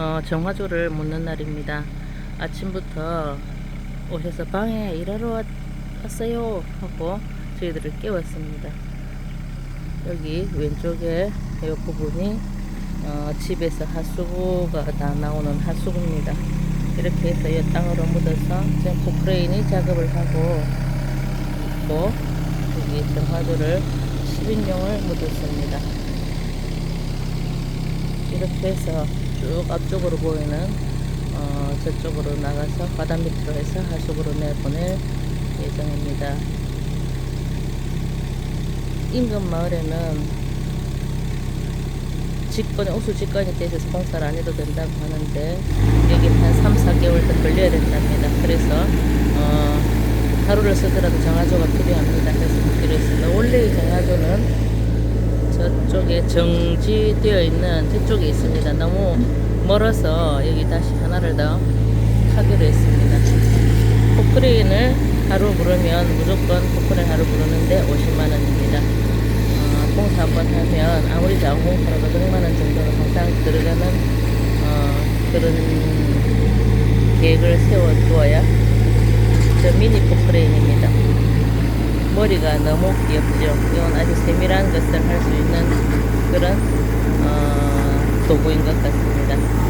어, 정화조를 묻는 날입니다. 아침부터 오셔서 방에 일하러 왔, 왔어요 하고 저희들을 깨웠습니다. 여기 왼쪽에 이 부분이 어, 집에서 하수구가 다 나오는 하수구입니다. 이렇게 해서 이 땅으로 묻어서 지금 포크레인이 작업을 하고 있고 여기 정화조를 10인용을 묻었습니다. 이렇게 해서 쭉 앞쪽으로 보이는 어, 저쪽으로 나가서 바다 밑으로 해서 하수구로 내보낼 예정입니다. 인근 마을에는 직권이 우수 직권이 돼 있어서 공사를 안 해도 된다고 하는데 여기 한 3, 4개월 더 걸려야 된답니다. 그래서 어, 하루를 쓰더라도 정화조가 필요합니다. 그래서 필요했습니다. 원래 이 정화조는 저쪽에 정지되어 있는 뒤쪽에 있습니다. 너무 멀어서 여기 다시 하나를 더 하기로 했습니다. 포크레인을 하루 부르면 무조건 포크레인 하루 부르는데 50만 원입니다. 어, 공사 한번 하면 아무리 작은 공사라도 100만 원 정도는 항상 들어가는 어, 그런 계획을 세워두어야 저 미니 포크레인입니다. 머리가 너무 귀엽죠. 이건 아주 세밀한 것을 할 수 있는 그런 어, 도구인 것 같습니다.